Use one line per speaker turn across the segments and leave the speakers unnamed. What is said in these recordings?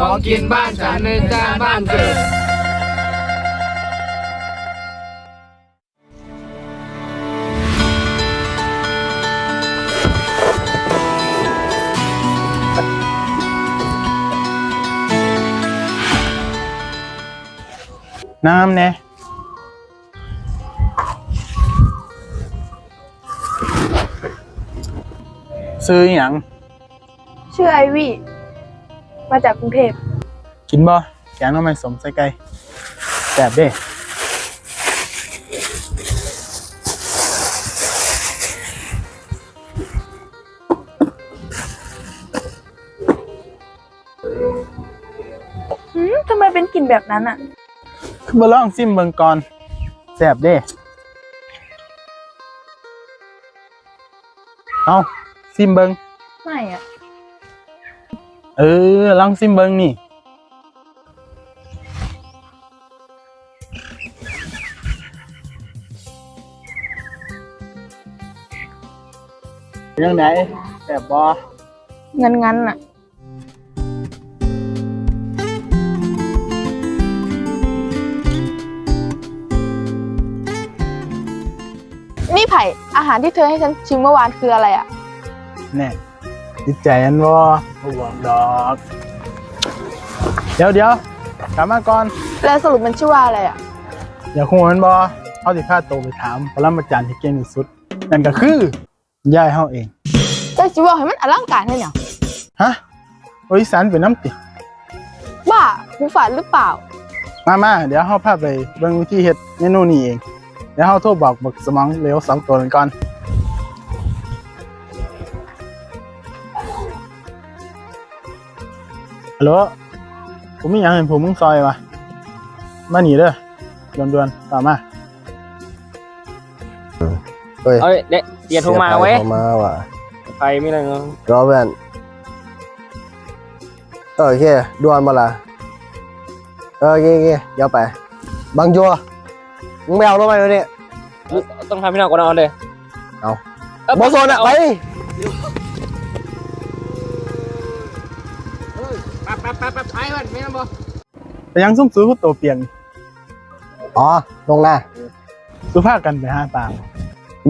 ของกินบ้านฉันในจานบ้านเกิด
น้ำเนี่ยซื้ออหย่าง
ชื่อไอวี่ มาจากกรุงเทพ
กินบ่แกงหน้ำมันสมใส่ไก่แซ่บเด้
หืมทำไมเป็นกลิ่นแบบนั้นอะ
คือบ่ลองซิมเบิ่งก่อนแซ่บเด้เอาซิมเบิ่ง
ไม่อะ
เออลองซิมเบิ่งนี่ยังไงแซ่บบ่
งั้นงั้นๆอะนี่ไผ่อาหารที่เธอให้ฉันชิมเมื่อวานคืออะไรอะ
แน่ ติดใจอันบ่บ่บอกดอก เดี๋ยวเดี๋ยวกลับมาก่อน
แล้วสรุปมันชื่อว่าอะไรอะ
อย่าคูมันบ่เอาสิพาโตวไปถามปรมาจารย์ที่เก่งที่สุด นั่นก็คือยายเฮาเอง
แต่จิว่าให้มันอลังการให้เนี่ย
ฮะบริษัทเป็นน้ำติ
บ้าหูฝาดหรือเปล่า
มามาเดี๋ยวเฮาพาไปเบิ่งวิธีเฮ็ดเมนูนี้เอง เดี๋ยวเฮาโทรบอกบักสมองเหลวสองตัวนั้นก่อน ฮัลโหลผมมีหยังให้ผมมึงซอยวะมานี่เด้อด่วนๆตามมา
เฮ้ย
เอ้ยเด็กเดี๋ยวโทรมาเว้ย
โทรมาว่ะ
ใครไม่ได้เงิน
รอแว่นเออโอเคด่วนมาละเออโอเคโอเคเดี๋ยวไป บางจัวมึงไม่เอารถไปเลยเนี่ย
ต้องทำพี่น้องก่อนเอาเลย
เอา
เอ้ย
บอสโซนอะไป
ไปไปไปไปไปมันไม่ต้องบอก
ไปยังซุ่มซื้อตัวเปียงนี่
อ๋อ ลงหน้า
สุภาพกันไปหาปลา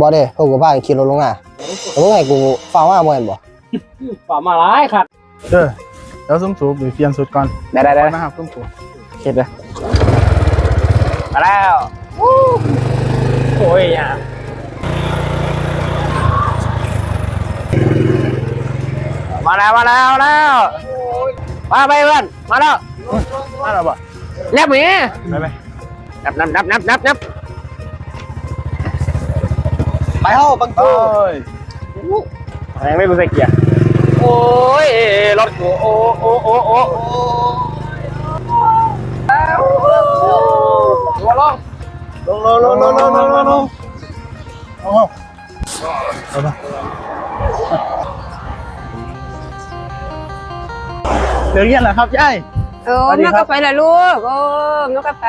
บอสเด้พวกกูพากันขี่รถลงหน้าแล้วมึงไงกูฟังว่าเมื่อไหร่บ่
ฝ่ามาร้ายครับ
เด้อเดี๋ยวซุ่มสูบไปเปลี่ยนสุดก่อน
ได้ได้ได้
ไปนะครับซุ่มสูบ
เข็ดเลยมาแล้ววู้โอ้ยอะมาแล้วมาแล้ว มาแล้วมาไปเพื่อนมาแล้ว
มาแล้วบ่
นับหมี
ไปไป
นับนับนับนับนับนับ
ไปเฮ้าบาง
โอ้
จัวย
ยังไม่รู้ใส่เกียร์โอ้ยรถกูโอ้โอ้โอ้โอ้หัวลง
ลงลงลงลงลงลงลงลง
ดี๋ยวเรียนเหรอครับยาย
โอ้
สวัสดี
นก
ครั
ก็
บ
ไปละลูก โอ้นกก็ไป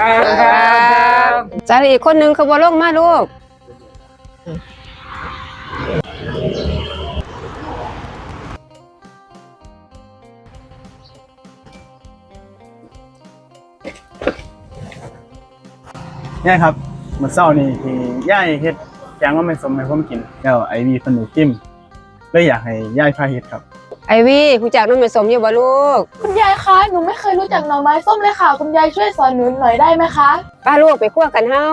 ครับ
จารีอีกคนนึงเขาบ่ลงมาลูก
ยายครับเมื่อเช้านี่ที่ยายเฮ็ดแกงว่ามันสมให้ผมกิน แล้วไอวีเพิ่นหนูจิ้มเลยอยากให้ยายพาเฮ็ดครับ
ไอวี่ผู้จักน้องแม่สมอยู่บ่ลูก
คุณยายคะ หนูไม่เคยรู้จักหน่อไม้ส้มเลยค่ะ คุณยายช่วยสอนหนูหน่อยได้ไหมคะ
ป้าลูกไปคั่วกันเฮา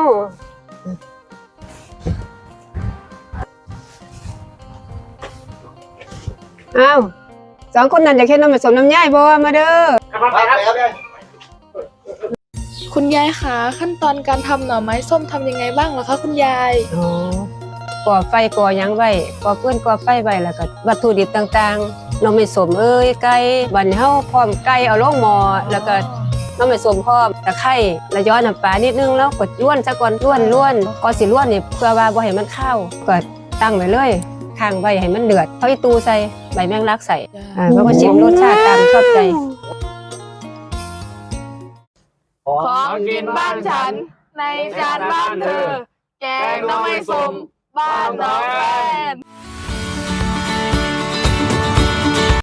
อ้าวสองคนนั้นอยากเห็นน้องแม่สมน้ำย่ายบ่มาเด้อ
คุณยายคะขั้นตอนการทำหน่อไม้ส้มทำยังไงบ้างเหรอคะคุณยาย
โอ้ ก่อไฟก่อหยังไว้ก่อเพื่อนก่อไฟไว้แล้วก็วัตถุดิบต่างๆน้องแม่สมเอ้ยไก่บัดนเฮาพร้อมไก่เอาลงหม้อแล้วก็น้ำมันสมพร้อมตะไคร้และย้อนน้ำปลานิดนึงแล้วกดล้วนซะก่อนล้วนล้วนก็สิล้วนนี่เพื่อว่าบ่ให้มันข้าวก็ตั้งไว้เลยข้างไว้ให้มันเดือดเอาอีตูใส่ใบแมงลักใส่อ่าเขาก็ชิมรสชาติตามชอบใจ
ของกินบ้านฉันในจานบ้านเธอ แกงหน่อไม้ส้ม บ้านน้องแฟน